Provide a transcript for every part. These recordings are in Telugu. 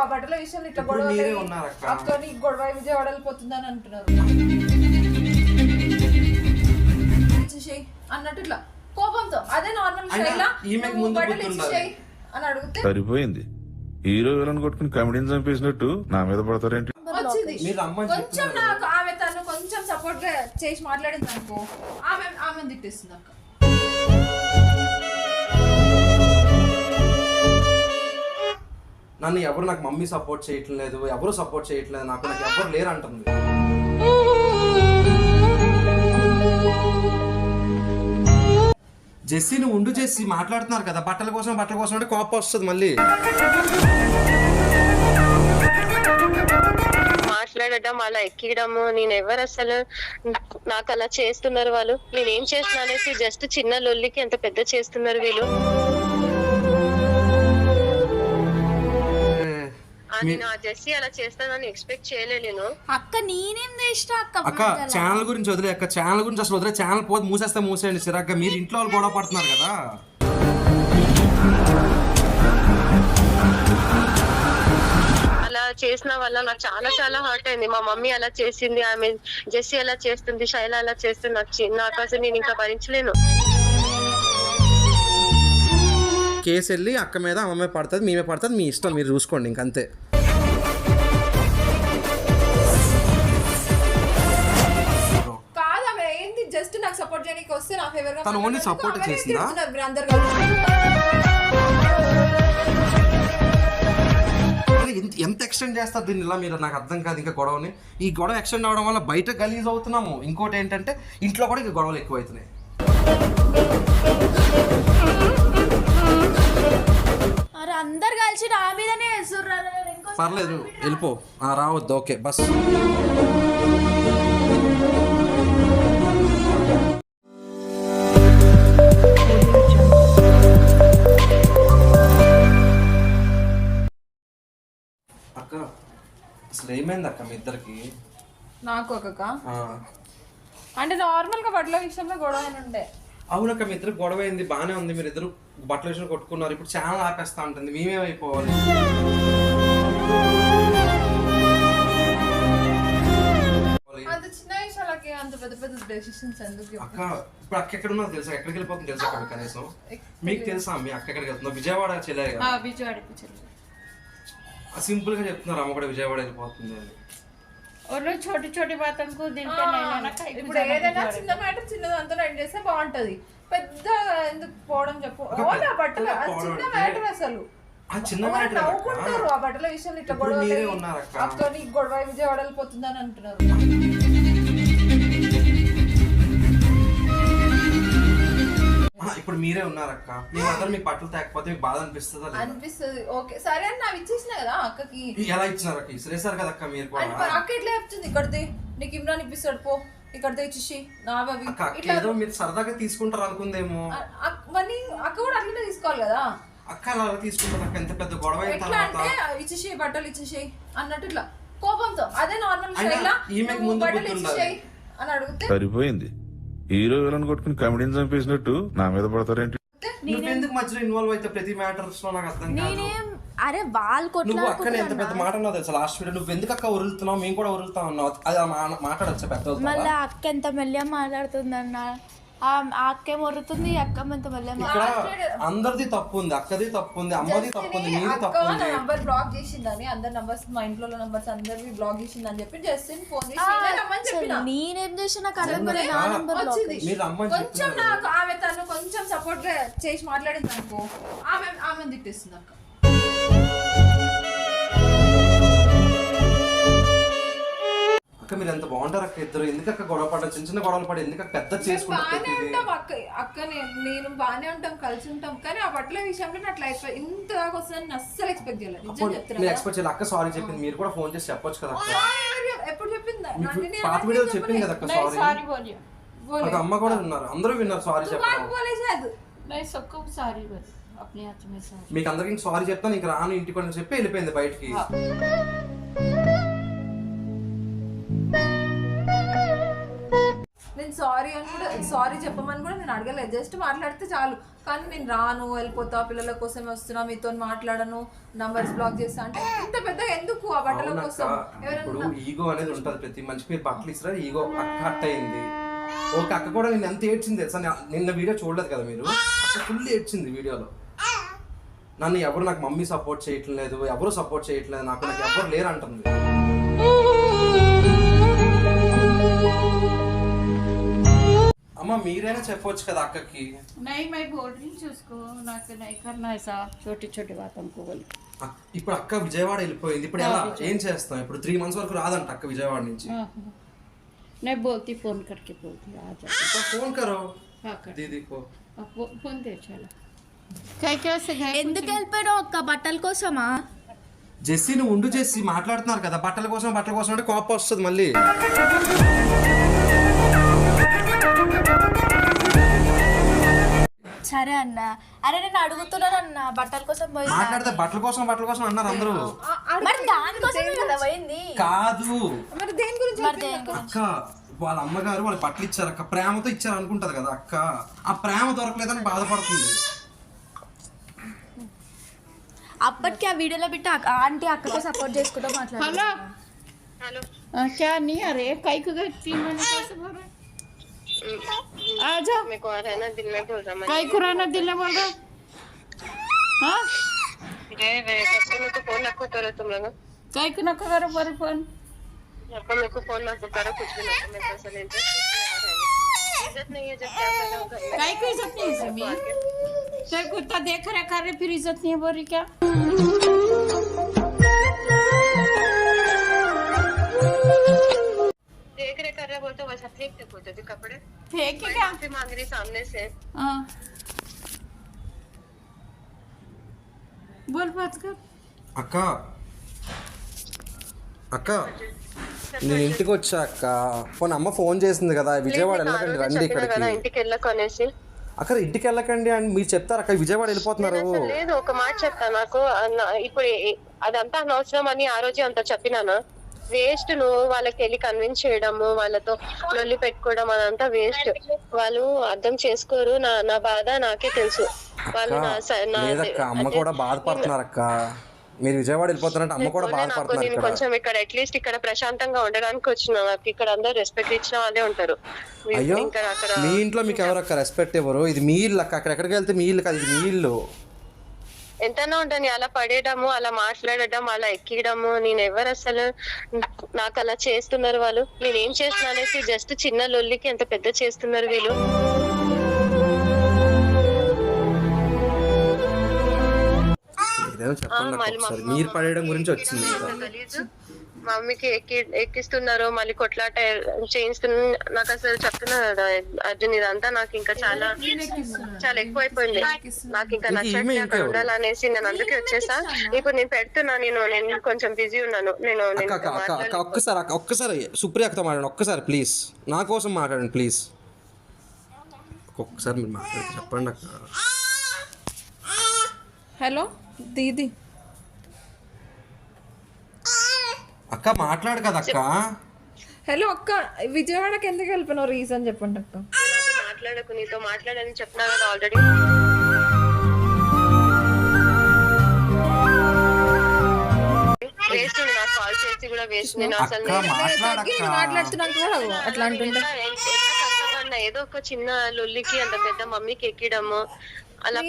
ఆ బట్టల విషయంలో ఇట్లా గొడవ అక్క. నీకు గొడవ విజయవాడ వెళ్ళిపోతుందని అంటున్నారు అన్నట్టు ఇట్లా కోపంతో అదే నార్మల్ బట్టలు. ఇచ్చేసేయ్ అని అడిగితే సరిపోయింది హీరో విలన్ కొట్టుకుని కమెడీని చంపేసినట్టు నా మీద పడతారేంటి వచ్చింది మీరు రమ్మని కొంచెం. నాకు ఆమె తను కొంచెం సపోర్ట్గా చేసి మాట్లాడింది అనుకో ఆమె ఆమె తిట్టేస్తుంది అక్క నన్ను ఎవరు నాకు మమ్మీ సపోర్ట్ చేయట్లేదు ఎవరు సపోర్ట్ చేయట్లేదు నాకు నాకు ఎవరు లేరు అంటుంది జెస్సీ నువ్వు ఉండు చేసి మాట్లాడుతున్నారు కదా బట్టల కోసం బట్టల కోసం అంటే కోపం వస్తుంది మళ్ళీ. మాట్లాడటం అలా ఎక్కియడము నేను ఎవరు అసలు? నాకు అలా చేస్తున్నారు వాళ్ళు. నేను ఏం చేస్తున్నా అనేసి జస్ట్ చిన్న లొల్లికి ఎంత పెద్ద చేస్తున్నారు వీళ్ళు. నేను ఆ జెస్సీ అలా చేస్తానని ఎక్స్పెక్ట్ చేయలేదు నేను. అక్క నేనేం చేసిన అక్క అక్క ఛానల్ గురించి వదిలే అక్క ఛానల్ గురించి అసలు వదిలే ఛానల్ పోతే మూసేస్తే మూసేయండి సిరాగ్గా మీరు ఇంట్లో వాళ్ళు గొడవ పడుతున్నారు కదా. అలా చేసిన వల్ల నాకు చాలా చాలా హర్ట్ అయింది. మా మమ్మీ అలా చేసింది ఆమె జెస్సీ అలా చేస్తుంది శైల అలా చేస్తుంది. నాకు చి- నాకు అసలు నేను ఇంకా భరించలేను. కేసు వెళ్ళి అక్క మీద అమ్మ మీద పడుతుంది మేమే పడుతుంది మీ ఇష్టం మీరు చూసుకోండి ఇంకంతే. సపోర్ట్ వస్తే నా ఫేవర్గా తను support ఆమెనే చేసిందా? తిడుతున్నారు మీరు అందరు కలిసి. అరే, ఎంత- ఎక్స్టెండ్ చేస్తారు దీన్ని? ఇలా మీరు నాకు అర్థం కాదు ఇంకా గొడవని. ఈ గొడవ ఎక్స్టెండ్ అవడం వల్ల బయట గలీజ్ అవుతున్నాము. ఇంకోటి ఏంటంటే ఇంట్లో కూడా ఇంకా గొడవలు ఎక్కువ అవుతున్నాయి అరే అందరు కలిసి నా మీదనే పర్లేదు వెళ్ళిపో. ఆ, రావద్దు ఓకే బస్. అసలు ఏమైంది అక్క మీ ఇద్దరికి? నాకు ఒకక? ఆ, అంటే నార్మల్గా బట్టల విషయంలో గొడవ ఉండే అవునక్క మీ ఇద్దరు గొడవ అయింది బాగానే ఉంది. మీరు ఇద్దరు బట్టల విషయం కొట్టుకున్నారు. ఇప్పుడు ఛానల్ ఆపేస్తా ఉంటుంది. మేమేమైపోవాలి? అంత చిన్న విషయాలకి అంత పెద్ద పెద్ద డెసిషన్స్ ఎందుకు చెప్పు? అక్క ఇప్పుడు అక్క ఎక్కడ ఉన్నదో తెలుసా? ఎక్కడికి వెళ్ళిపోతుంది తెలుసా అక్క కనీసం? మీకు తెలుసా? మీ అక్క ఎక్కడికి వెళ్తుందో? విజయవాడ చెల్లె విజయవాడ సింపుల్గా చెప్తున్నారు అమ్మ కూడా విజయవాడ వెళ్ళిపోతుంది అని. ఒళ్ళు చోటు చోటు ఇప్పుడు ఏదైనా చిన్న మ్యాటర్ చిన్నది అంతా రెండు చేస్తే బాగుంటది. పెద్ద ఎందుకు పోవడం చెప్పు. ఆ బట్టలు చిన్న మ్యాటర్ అసలు. ఆ చిన్న మ్యాటర్ నవ్వుకుంటారు ఆ. బట్టల విషయంలో ఇట్లా గొడవ ఉన్నారక్క. గొడవ విజయవాడ అంటున్నారు. ఇప్పుడు మీరే ఉన్నారు అక్క మీ అందరూ మీకు బట్టలు తేకపోతే మీకు బాధ అనిపిస్తుందా లేదా? అనిపిస్తుంది. ఓకే. సరే అని నాకు ఇచ్చేసిన కదా అక్కకి? ఎలా ఇచ్చినారు అక్క ఇసిరేసారు కదా అక్క మీరు కూడా? అక్క ఎట్లా చెప్తుంది? ఇక్కడితే నీకు ఇమ్రాన్ ఇప్పిస్తాడు పో. ఇక్కడితే ఇచ్చేసి నావవి ఇట్లా ఏదో మీరు సరదాగా తీసుకుంటారు అనుకుందేమో. మరి అక్క కూడా అట్లనే తీసుకోవాలి కదా? అక్క అలా తీసుకుంటారు అక్క. ఎంత పెద్ద గొడవ ఎట్లా అంటే ఇచ్చేసి బట్టలు ఇచ్చేసి అన్నట్టు ఇట్లా కోపంతో. అదే నార్మల్ ముందు బట్టలు ఉండాలి. అని అడిగితే సరిపోయింది. హీరో విలన్ కొట్టుకుని కమెడీని చంపేసినట్టు నా మీద పడతారేంటి? నువ్వెందుకు మధ్యలో ఇన్వాల్వ్ అయితే ప్రతి మ్యాటర్స్లో నాకు అర్థం కాదు. నేనేం అరే వాళ్ళు నువ్వు అక్కనే ఎంత పెద్ద మాట అన్నావు తెలుసా? లాస్ట్ వీడియో నువ్వు ఎందుకు అక్క ఉరులుతున్నావు మేము కూడా ఉన్నావు అది ఆ మా- మాట్లాడొచ్చా పెద్ద మళ్ళీ అక్క ఎంత మెల్లగా మాట్లాడుతుందన్న? ఆ అక్క మొరుతుంది ఈ అక్క మెల్లగా ఇక్కడ అందరిది తప్పు ఉంది అక్కది తప్పు ఉంది అమ్మది తప్పు ఉంది నీది అక్క తప్పు నా ఉంది నంబర్ బ్లాక్ చేసిందని అందరి నంబర్స్ మా ఇంట్లో నంబర్స్ అందరివి బ్లాక్ చేసిందని చెప్పి జస్టిన్ ఫోన్ చేసి నేనే రమ్మని చెప్పిన? నేనేం చేసిన నాకు అర్థం కాలేదు. నా నంబర్ బ్లాక్ వచ్చింది. మీరు రమ్మని కొంచెం చెప్తున్నారు నాకు ఆమె తను కొంచెం సపోర్ట్ చేసి మాట్లాడింది అనుకో ఆమె ఆమె తిట్టేస్తుంది అక్క. అక్క మీరు ఎంత బాగుంటారు అక్క ఇద్దరు ఎందుకు అక్క గొడవ పడ్డారు చిన్న చిన్న గొడవలు పడి ఎందుకు అక్క పెద్ద చేసుకుంటారు బాగానే ప్రతిదీ? ఉంటాం అక్క అక్క నేను నేను బాగానే ఉంటాం కలిసి ఉంటాం కానీ ఆ బట్టల విషయంలో నేను అట్లా అయిపోయి ఇంత దాకా వస్తుందని నేను అస్సలు ఎక్స్పెక్ట్ చేయలేదు నిజం అప్పుడు చెప్తున్నా మీరు కదా. ఎక్స్పెక్ట్ చేయాలి అక్క సారీ చెప్పింది మీరు కూడా ఫోన్ చేసి చెప్పొచ్చు కదా అక్క ఆ, ఎవరు- ఎప్పుడు చెప్పింది మీకు నన్ను నేను పాత ఎవరికీ వీడియో చెప్పలేదు. చెప్పింది కదా అక్క नहीं సారీ सॉरी बोलिए बोले। ఒక అమ్మ కూడా విన్నారు అందరూ విన్నారు సారీ तू చెప్పడం बात बोले शायद नहीं सबको सॉरी बोल अपने हाथ में सॉरी మీకు అందరికి సారీ చెప్తాను ఇంక రాను ఇంటికి అని చెప్పి వెళ్ళిపోయింది బయటికి నేను సారీ అని కూడా సారీ చెప్పమని కూడా నేను అడగలేదు. జస్ట్ మాట్లాడితే చాలు. కానీ నేను రాను వెళ్ళిపోతా పిల్లల కోసమే వస్తున్నా మీతో మాట్లాడను నంబర్స్ బ్లాక్ చేస్తా అంటే ఇంత పెద్ద ఎందుకు ఆ బట్టల కోసం? ఇప్పుడు ఈగో అనేది ఉంటది ప్రతి మనిషికి. బట్టలు ఇస్తారా? ఈగో హట్ అయింది. ఓకే అక్క కూడా నేను ఎంత ఏడ్చింది తెలుసా? నిన్న వీడియో చూడలేదు కదా మీరు? అక్క ఫుల్ ఏడ్చింది వీడియోలో. నన్ను ఎవరు నాకు మమ్మీ సపోర్ట్ చేయట్లేదు ఎవరు సపోర్ట్ చేయట్లేదు నాకు నాకు ఎవరు లేరు అంటుంది అమ్మ మీరైనా చెప్పొచ్చు కదా అక్కకి नहीं मैं बोल रही हूँ उसको ना नहीं करना ऐसा छोटी छोटी बातों को बोल ఆ, ఇప్పుడు అక్క విజయవాడ వెళ్ళిపోయింది ఇప్పుడు ఎలా ఏం చేస్తాం ఇప్పుడు త్రీ మంత్స్ వరకు రాదంట అక్క విజయవాడ నుంచి हाँ, हाँ। नहीं बोलती फोन करके बोलती आ जा तो फोन करो हाँ कर दीदी को अब फो- फोन दे चलो क्या कैसे गए ఎందుకు వెళ్ళిపోయావు అక్క బట్టల కోసమా జెస్సీ నువ్వు ఉండు జెస్సీ మాట్లాడుతున్నారు కదా బట్టల కోసం బట్టల కోసం అంటే కోపం వస్తుంది మళ్ళీ సరే అన్న అరే నేను అడుగుతున్నాను అన్న బట్టల కోసం పోయి మాట్లాడితే బట్టల కోసం బట్టల కోసం అన్నారు అందరూ మరి దానికోసమే కదా పోయింది కాదు మరి దేని గురించి మరి దేని గురించి? అక్క వాళ్ళ అమ్మగారు వాళ్ళ బట్టలు ఇచ్చారు అక్క ప్రేమతో ఇచ్చారు అనుకుంటది కదా అక్క ఆ ప్రేమ దొరకలేదని బాధపడుతుంది అప్పటికి ఆ వీడియోలో పెట్టి అక్క- ఆంటీ అక్కతో సపోర్ట్ చేసుకుంటూ మాట్లాడారు हेलो హలో हाँ, क्या नहीं अरे कई को आजा मेरे को रहना रहा काय कुराना दिल में बोल रहा हा? रे रे कसं नको फोन नको करू तुम्हाला काय नको करू बरं फोन. नको नको फोन नको करू कुछ नहीं. काय इज्जत नहीं है कुत्ता देख रहा है फिर इज्जत नहीं है बोल क्या. कर रहे बोलते वैसा फेंक दे बोलते थे कपड़े फेंक के क्या माफी मांग रही सामने से हाँ बोल बात कर అక్క అక్క నేను ఇంటికి వచ్చా అక్క ఫోన్ అమ్మ ఫోన్ చేసింది కదా విజయవాడ వెళ్ళకండి రండి చెప్పినా కదా ఇక్కడికి ఇంటికి వెళ్ళకు అనేసి అక్కడ ఇంటికి వెళ్ళకండి అని మీరు చెప్తారు అక్క విజయవాడ వెళ్ళిపోతున్నారు అసలు లేదు ఒక మాట చెప్తా నాకు అన్న- ఇప్పుడు ఏ- అదంతా అనవసరం అని ఆ రోజే అంత చెప్పినానా వేస్ట్ నువ్వు వాళ్ళకి వెళ్ళి కన్విన్స్ చేయడము వాళ్ళతో లొల్లి పెట్టుకోవడం అదంతా వేస్ట్ వాళ్ళు అర్థం చేసుకోరు. నా నా బాధ నాకే తెలుసు. వాళ్ళు నా స- నా- లేదక్క అమ్మ కూడా బాధపడుతున్నారు అక్క మీరు విజయవాడ వెళ్ళిపోతున్నారంటే అమ్మ కూడా నాకు బాధపడుతున్నారు నేను ఇక్కడ. కొంచెం ఇక్కడ అట్లీస్ట్ ఇక్కడ ప్రశాంతంగా ఉండడానికి వచ్చిన నాకు ఇక్కడ అందరు రెస్పెక్ట్ ఇచ్చిన వాళ్ళే ఉంటారు. అయ్యో ఇంకా అక్కడ మీ ఇంట్లో మీకు ఎవరు అక్క రెస్పెక్ట్ ఇవ్వరు? ఇది మీ ఇల్లు అక్క. అక్కడ ఎక్కడికి వెళ్తే మీ ఇల్లు కాదు ఇది మీ ఇల్లు. ఎంతనా ఉండని అలా పడేయడము అలా మాట్లాడడం అలా ఎక్కియడము. నేను ఎవరు అసలు? నాకు అలా చేస్తున్నారు వాళ్ళు. నేను ఏం చేస్తున్నా అనేసి జస్ట్ చిన్న లొల్లికి ఎంత పెద్ద చేస్తున్నారు వీళ్ళు. మీరు పడేయడం గురించి వచ్చింది. మమ్మీకి ఎక్కి ఎక్కిస్తున్నారు మళ్ళీ కొట్లాట చేయిస్తున్నారు నాకు అసలు చెప్తున్నా కదా అర్జున్ ఇదంతా నాకు ఇంకా చాలా చాలా ఎక్కువైపోయింది. నాకు ఇంకా నచ్చట్లే అక్కడ? ఉండాలనేసి నేను అందుకే వచ్చేసా. ఇప్పుడు నేను పెడుతున్నా నేను నేను కొంచెం బిజీ ఉన్నాను. నేను. ఒక్కసారి ఒక్కసారి సుప్రియ అక్కతో మాట్లాడండి ఒక్కసారి ప్లీజ్. నా కోసం మాట్లాడండి ప్లీజ్. ఒక్కసారి మీరు మాట్లాడి చెప్పండి అక్క. హలో దీది. అక్క మాట్లాడు కదా అక్క. హలో అక్క విజయవాడకి ఎందుకు వెళ్ళిపోయినావు? రీజన్ చెప్పండి అక్క. మాట్లాడకు నీతో మాట్లాడని చెప్పినా కదా ఆల్రెడీ వేస్ట్ నాకు కాల్ చేసి కూడా వేస్ట్ నేను అసలు నేను మాట్లాడుతున్నాను కూడా అట్లా అంటుంటే ఏదో ఒక చిన్న లొల్లికి అంత పెద్ద మమ్మీకి ఎక్కడము. అలా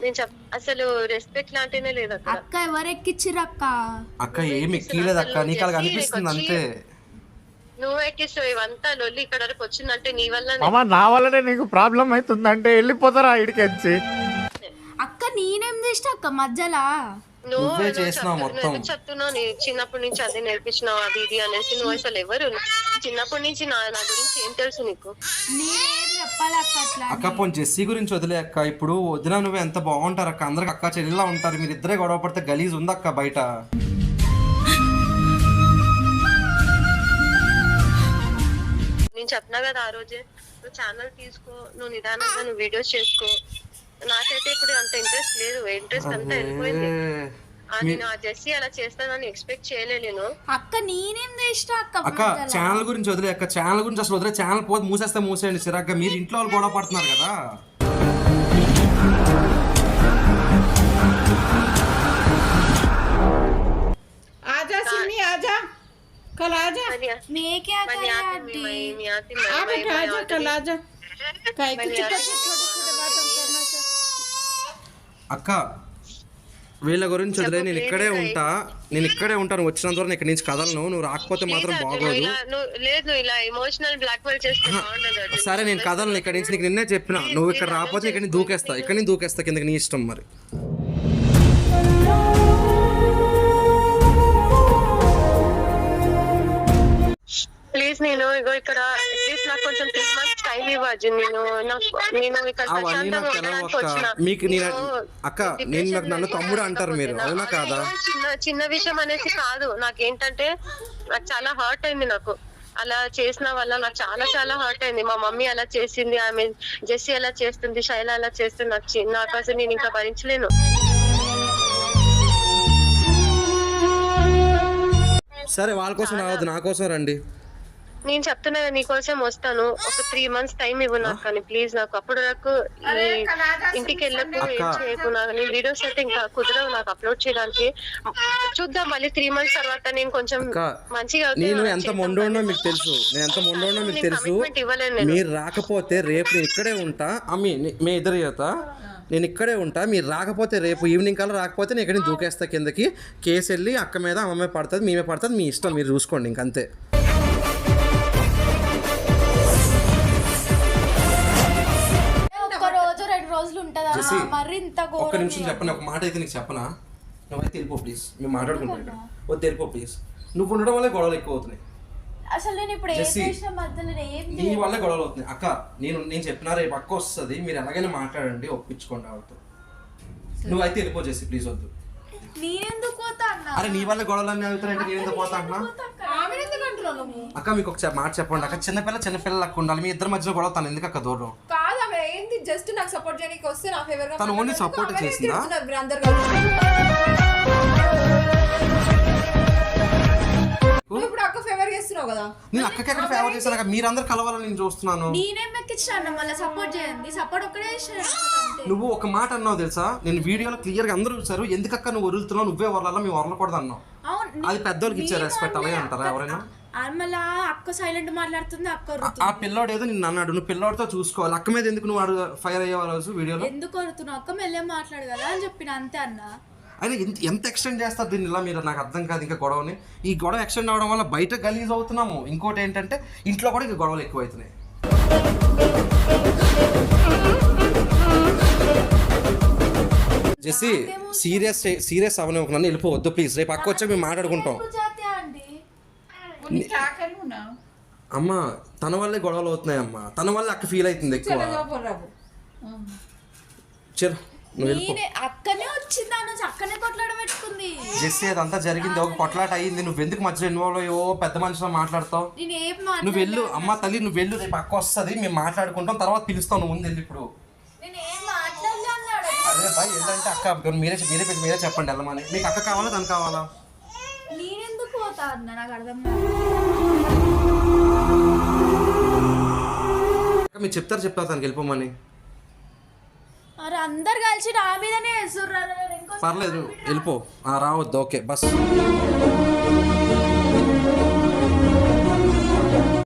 నేను చెప్ అసలు రెస్పెక్ట్ లాంటినే లేదు అక్కడ. అక్క ఎవరు ఎక్కిచ్చిర్రు అక్క అక్క ఏం ఎక్కలేదు అక్క. నీకు అలా అనిపిస్తుంది అంతే. నువ్వు ఎక్కిస్తావు ఇవంతా లొల్లి ఇక్కడ వరకు వచ్చిందంటే నీ వల్ల అమ్మ నా వల్లనే నీకు ప్రాబ్లం అవుతుందంటే వెళ్ళిపోతారా ఇడికెచ్చి అక్క నేనేం చేసిన అక్క మధ్యలో? నువ్వు చేసినావు మొత్తం. చెప్తున్నావు నీ చిన్నప్పటి నుంచి అదే నేర్పించినావు అది ఇది అనేసి నువ్వు అసలు ఎవరు? చిన్నప్పటి నుంచి నా నా గురించి ఏం తెలుసు నీకు? నేనేం చెప్పాలి అక్క అట్లా అక్క పోనీ జెస్సీ గురించి వదిలే అక్క. ఇప్పుడు వదిన నువ్వు ఎంత బాగుంటారు అక్క? అందరికి అక్క చెల్లిలా ఉంటారు. మీరు ఇద్దరే గొడవ పడితే గలీజ్ ఉంది అక్క బయట? నేను చెప్పినా కదా ఆ రోజే. నువ్వు ఛానల్ తీసుకో నువ్వు నిదానంగా నువ్వు వీడియోస్ చేసుకో. నాకైతే ఇప్పుడు అంత ఇంట్రెస్ట్ లేదు. ఇంట్రెస్ట్ అంతా వెళ్ళిపోయింది. ఆ నేను ఆ జెస్సీ అలా చేస్తానని ఎక్స్పెక్ట్ చేయలేదు నేను అక్క నేనేం చేసిన అక్క అక్క ఛానల్ గురించి వదిలే అక్క ఛానల్ గురించి అసలు వదిలే ఛానల్ పోతే మూసేస్తే మూసేయండి చిరాగ్గా మీరు ఇంట్లో వాళ్ళు గొడవ పడుతున్నారు కదా आजा सिमी आजा कल आजा మరి मैं क्या మరి करे आती आंटी मैं मैं आती आ मैं बेटा आजा कल आजा काई को बनी छोटे आती। छोटे बातें करना से అక్క వీళ్ళ గురించి వదిలే నేను ఇక్కడే ఉంటా నేను ఇక్కడే ఉంటాను వచ్చినంత వరకు ఇక్కడి నుంచి కదలను నువ్వు రాకపోతే మాత్రం బాగోదు లేదు ఇలా ఎమోషనల్ చేస్తే. సరే నేను కదలను ఇక్కడి నుంచి నీకు నిన్నే చెప్పిన నువ్వు ఇక్కడ రాకపోతే ఇక్కడి నుంచి దూకేస్తా ఇక్కడి నుంచి దూకేస్తా కిందకి నీ ఇష్టం మరి ప్లీజ్ నేను ఇగో ఇక్కడ అట్లీస్ట్ నాకు కొంచెం త్రీ మంత్స్ టైం ఇవ్వు అర్జున్ నేను నాకు నేను ఇక్కడ అవన్నీ నాకు ప్రశాంతంగా ఉండడానికి వచ్చిన మీకు నేను నేను అక్క నేను నాకు నన్ను తమ్ముడు అంటారు మీరు అవునా కాదా చిన్న చిన్న విషయం అనేసి కాదు నాకేంటంటే నాకు చాలా హర్ట్ అయింది నాకు అలా చేసిన వల్ల నాకు చాలా చాలా హర్ట్ అయింది మా మమ్మీ అలా చేసింది ఆమె జెస్సీ అలా చేస్తుంది శైల అలా చేస్తుంది నాకు చి- నాకు అసలు నేను ఇంకా భరించలేను సరే వాళ్ళ కోసం రావద్దు నా కోసం రండి నేను చెప్తున్నా కదా, నీకోసం వస్తాను. ఒక త్రీ మంత్స్ టైం ఇవ్వు నాకు కానీ ప్లీజ్ నాకు. అప్పుడు ఈ ఇంటికి వెళ్ళకు ఏం చేయకు నాకు. నీ వీడియోస్ అయితే ఇంకా కుదరవు నాకు అప్లోడ్ చేయడానికి. చూద్దాం మళ్ళీ త్రీ మంత్స్ తర్వాత నేను కొంచెం మంచిగా నేను ఎంత. మొండోనో మీకు తెలుసు. నేను ఎంత మొండోనో మీకు నేను తెలుసు. నేను. మీరు రాకపోతే రేపు నేను ఇక్కడే ఉంటా. అమ్మి నే- మీ ఇద్దరు చేత. నేను ఇక్కడే ఉంటా. మీరు రాకపోతే రేపు ఈవినింగ్ కల్లా రాకపోతే నేను ఇక్కడ దూకేస్తా కిందకి. కేసు వెళ్ళి అక్క మీద అమ్మ మీద పడుతుంది మేమే పడుతుంది మీ ఇష్టం. మీరు చూసుకోండి ఇంకంతే. రోజులు ఉంటదా జెస్సీ, మరి ఇంత ఒక్క ఘోరం నిమిషం చెప్పను? ఒక మాట అయితే నీకు చెప్పనా? నువ్వైతే వెళ్ళిపో ప్లీజ్. మేము మాట్లాడుకుంటాం ఇక్కడ. వద్దు వెళ్ళిపో ప్లీజ్. నువ్వు ఉండడం వల్లే గొడవలు ఎక్కువ అవుతున్నాయి అసలు నేను ఇప్పుడు ఏం జెస్సీ, చేసిన మధ్యలో నేను ఏం నీ వల్లే గొడవలు అవుతున్నాయి. అక్క నేను నేను చెప్పినా రేపు అక్క వస్తుంది. మీరు ఎలాగైనా మాట్లాడండి ఒప్పించుకోండి ఆవిడతో. నువ్వైతే వెళ్ళిపో చేసి ప్లీజ్ వద్దు. నేనెందుకు పోతా అన్న? అరే నీ వల్ల గొడవలు అన్నీ అవుతాయంటే నేను ఎందుకు పోతా అంటున్నా ఆమె ఎందుకు అంటున్నావు నువ్వు? అక్క మీకు ఒక చె- మాట చెప్పండి. అక్క చిన్నపిల్ల చిన్నపిల్ల లెక్క ఉండాలి. మీ ఇద్దరి మధ్యలో గొడవ తను ఎందుకు అక్క దూరం? జస్ట్ నాకు సపోర్ట్ చేయడానికి వస్తే నా ఫేవర్గా తను support ఆమెనే చేసిందా? అందరు ఇప్పుడు అక్క ఫేవర్ చేస్తున్నావు కదా. నేను అక్కకి ఎక్కడ ఫేవర్ చేశాను? మీరందరూ కలవాలని నేను చూస్తున్నాను. నేనేం ఎక్కించిన మళ్ళీ సపోర్ట్ చేయండి. సపోర్ట్ ఒక్కడే నువ్వు ఒక మాట అన్నావు తెలుసా? నేను వీడియోలో క్లియర్గా అందరూ చూసారు ఎందుకక్క నువ్వు వదులుతున్నావు? నువ్వే వదలాలా? మేము వదలకూడదు అన్నావు అది పెద్దోళ్ళకి ఇచ్చే రెస్పెక్ట్ అలాగే అంటారా ఎవరైనా? మళ్ళీ అక్క సైలెంట్ మాట్లాడుతుంది అక్క ఆ పిల్లోడు ఏదో నిన్ను అన్నాడు నువ్వు పిల్లోడితో చూసుకోవాలి. అక్క మీద ఎందుకు నువ్వు ఫైర్ అయ్యే రోజు వీడియోలో? ఎందుకు వరుతున్నావు అక్క మెల్లే మాట్లాడు కదా అని చెప్పిన అంతే అన్న. అయినా ఎంత ఎంత ఎక్స్టెండ్ చేస్తారు దీన్ని? ఇలా మీరు నాకు అర్థం కాదు ఇంకా గొడవని. ఈ గొడవ ఎక్స్టెండ్ అవడం వల్ల బయట గలీజ్ అవుతున్నాము. ఇంకోటి ఏంటంటే ఇంట్లో కూడా ఇంకా గొడవలు ఎక్కువ జెస్సి సీరియస్ సీరియస్ అవన్నీ ఒక నన్ను వెళ్ళిపోవద్దు ప్లీజ్. రేపు అక్క వచ్చి మేము మాట్లాడుకుంటాం. అమ్మ తన వల్లే గొడవలు అవుతున్నాయి అమ్మ తన వల్ల అక్క ఫీల్ అవుతుంది ఎక్కువ. చలో అక్కనే వచ్చింది అదంతా జరిగింది. ఒక కొట్లాట అయింది నువ్వు ఎందుకు మధ్యలో ఇన్వాల్వ్ అయ్యో పెద్ద మనిషితో మాట్లాడతావు? నువ్వు వెళ్ళు. అమ్మ తల్లి నువ్వు వెళ్ళు. రేపు అక్క వస్తుంది. మేము మాట్లాడుకుంటాం. తర్వాత పిలుస్తావు నువ్వు ముందు వెళ్ళి ఇప్పుడు. అదే బాయ్ వెళ్ళంటే అక్క మీరే మీరే పెట్టి మీరే చెప్పండి వెళ్ళమని. మీకు అక్క కావాలా తను కావాలా? నేనెందుకు పోతా అన్న నాకు అర్థం అక్క మీరు చెప్తారు చెప్తారు తనకి వెళ్ళిపోమని. అరే అందరు కలిసి నా మీదనే వేస్తుర్రు పర్లేదు వెళ్ళిపో. రావద్దు ఓకే బస్.